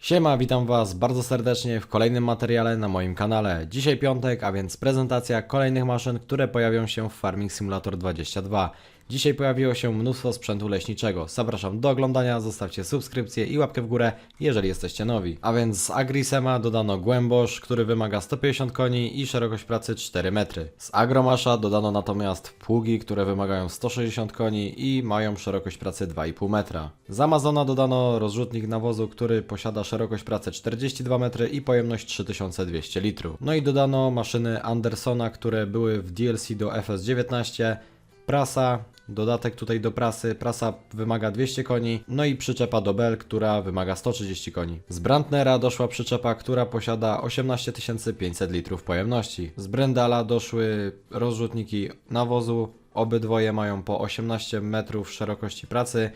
Siema, witam Was bardzo serdecznie w kolejnym materiale na moim kanale. Dzisiaj piątek, a więc prezentacja kolejnych maszyn, które pojawią się w Farming Simulator 22. Dzisiaj pojawiło się mnóstwo sprzętu leśniczego. Zapraszam do oglądania, zostawcie subskrypcję i łapkę w górę, jeżeli jesteście nowi. A więc z Agrisema dodano głębosz, który wymaga 150 koni i szerokość pracy 4 metry. Z Agromasza dodano natomiast pługi, które wymagają 160 koni i mają szerokość pracy 2,5 metra. Z Amazona dodano rozrzutnik nawozu, który posiada szerokość pracy 42 metry i pojemność 3200 litrów. No i dodano maszyny Andersona, które były w DLC do FS19, prasa, dodatek tutaj do prasy, prasa wymaga 200 koni, no i przyczepa do Bell, która wymaga 130 koni. Z Brandnera doszła przyczepa, która posiada 18 500 litrów pojemności. Z Brendala doszły rozrzutniki nawozu, obydwoje mają po 18 metrów szerokości pracy,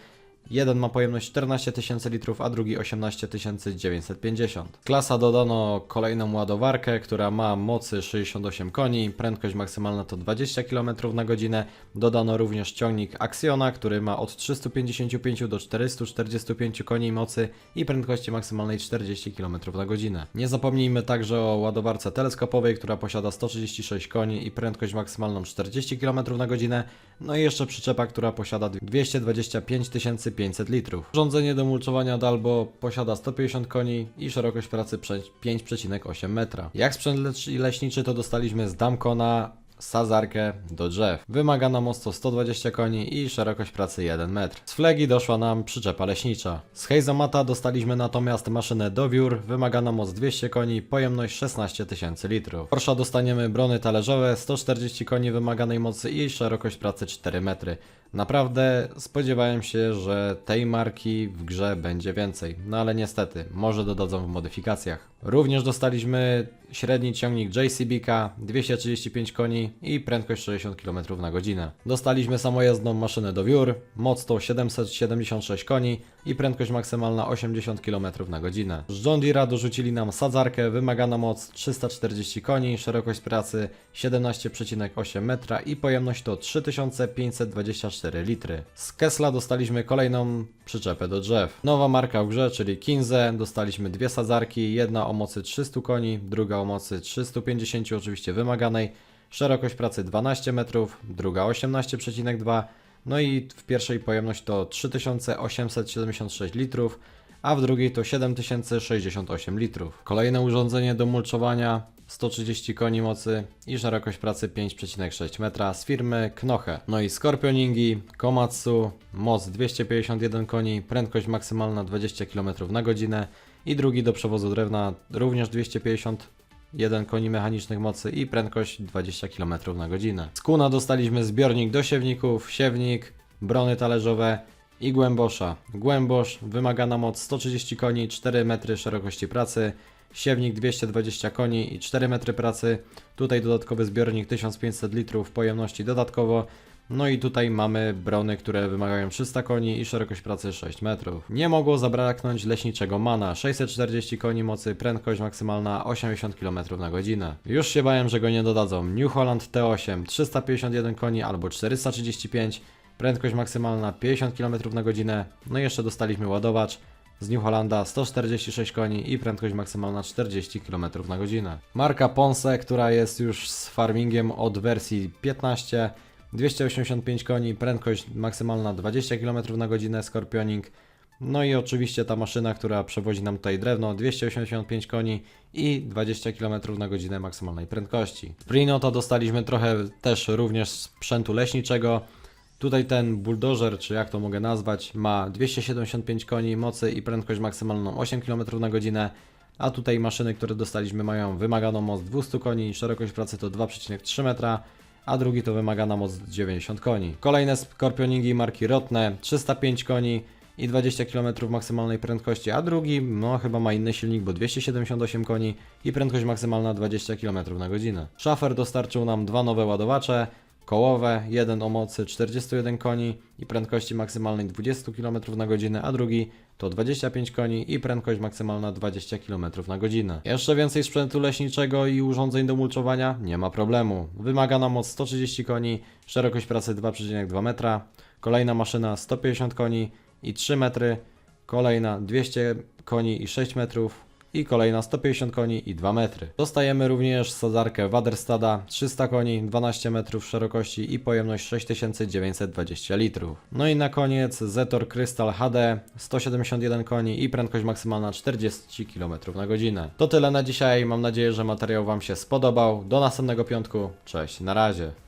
Jeden ma pojemność 14 tysięcy litrów, a drugi 18 950. Klasa dodano kolejną ładowarkę, która ma mocy 68 koni, prędkość maksymalna to 20 km na godzinę. Dodano również ciągnik Axiona, który ma od 355 do 445 koni mocy i prędkości maksymalnej 40 km na godzinę. Nie zapomnijmy także o ładowarce teleskopowej, która posiada 136 koni i prędkość maksymalną 40 km na godzinę. No i jeszcze przyczepa, która posiada 225 500 litrów. Urządzenie do mulczowania Dalbo posiada 150 koni i szerokość pracy prze- 5,8 metra. Jak sprzęt leśniczy to dostaliśmy z Damkona sadzarkę do drzew. Wymagana moc to 120 koni i szerokość pracy 1 metr. Z flegi doszła nam przyczepa leśnicza. Z Hejzomata dostaliśmy natomiast maszynę do wiór, wymagana moc 200 koni, pojemność 16 tysięcy litrów. Porsche dostaniemy brony talerzowe, 140 koni wymaganej mocy i szerokość pracy 4 metry. Naprawdę spodziewałem się, że tej marki w grze będzie więcej, no ale niestety, może dodadzą w modyfikacjach. Również dostaliśmy średni ciągnik JCB-K, 235 koni i prędkość 60 km na godzinę. Dostaliśmy samojezdną maszynę do wiór, moc to 776 koni i prędkość maksymalna 80 km na godzinę. Z John Deere'a dorzucili nam sadzarkę, wymagana moc 340 koni, szerokość pracy 17,8 metra i pojemność to 3524 litry. Z Kessla dostaliśmy kolejną przyczepę do drzew. Nowa marka w grze, czyli Kinze, dostaliśmy dwie sadzarki, jedna o mocy 300 koni, druga o mocy 350 oczywiście wymaganej, szerokość pracy 12 metrów, druga 18,2 no i w pierwszej pojemność to 3876 litrów, a w drugiej to 7068 litrów. Kolejne urządzenie do mulczowania 130 koni mocy i szerokość pracy 5,6 metra z firmy Knoche. No i Scorpioningi, Komatsu, moc 251 koni, prędkość maksymalna 20 km na godzinę i drugi do przewozu drewna również 251 koni mechanicznych mocy i prędkość 20 km na godzinę. Z Kuna dostaliśmy zbiornik do siewników, siewnik, brony talerzowe i głębosza. Głębosz, wymagana moc 130 koni, 4 metry szerokości pracy, siewnik 220 koni i 4 metry pracy. Tutaj dodatkowy zbiornik 1500 litrów pojemności dodatkowo. No i tutaj mamy brony, które wymagają 300 koni i szerokość pracy 6 metrów. Nie mogło zabraknąć leśniczego mana, 640 koni mocy, prędkość maksymalna 80 km na godzinę. Już się bałem, że go nie dodadzą. New Holland T8, 351 koni albo 435, prędkość maksymalna 50 km na godzinę. No i jeszcze dostaliśmy ładowacz z New Hollanda 146 koni i prędkość maksymalna 40 km na godzinę. Marka Ponce, która jest już z farmingiem od wersji 15, 285 koni, prędkość maksymalna 20 km na godzinę, Scorpioning. No i oczywiście ta maszyna, która przewozi nam tutaj drewno, 285 koni i 20 km na godzinę maksymalnej prędkości. Z Prino to dostaliśmy trochę też również sprzętu leśniczego. Tutaj ten bulldozer, czy jak to mogę nazwać, ma 275 koni mocy i prędkość maksymalną 8 km na godzinę, a tutaj maszyny, które dostaliśmy mają wymaganą moc 200 koni, szerokość pracy to 2,3 metra, a drugi to wymagana moc 90 koni. Kolejne skorpioningi marki Rotne, 305 koni i 20 km maksymalnej prędkości, a drugi no chyba ma inny silnik, bo 278 koni i prędkość maksymalna 20 km na godzinę. Schafer dostarczył nam dwa nowe ładowacze, kołowe, jeden o mocy 41 koni i prędkości maksymalnej 20 km na godzinę, a drugi to 25 koni i prędkość maksymalna 20 km na godzinę. Jeszcze więcej sprzętu leśniczego i urządzeń do mulczowania? Nie ma problemu. Wymagana moc 130 koni, szerokość pracy 2,2 metra, kolejna maszyna 150 koni i 3 metry, kolejna 200 koni i 6 metrów i kolejna 150 koni i 2 metry. Dostajemy również sadzarkę Waderstada 300 koni, 12 metrów szerokości i pojemność 6920 litrów. No i na koniec Zetor Crystal HD 171 koni i prędkość maksymalna 40 km na godzinę. To tyle na dzisiaj, mam nadzieję, że materiał Wam się spodobał. Do następnego piątku, cześć, na razie.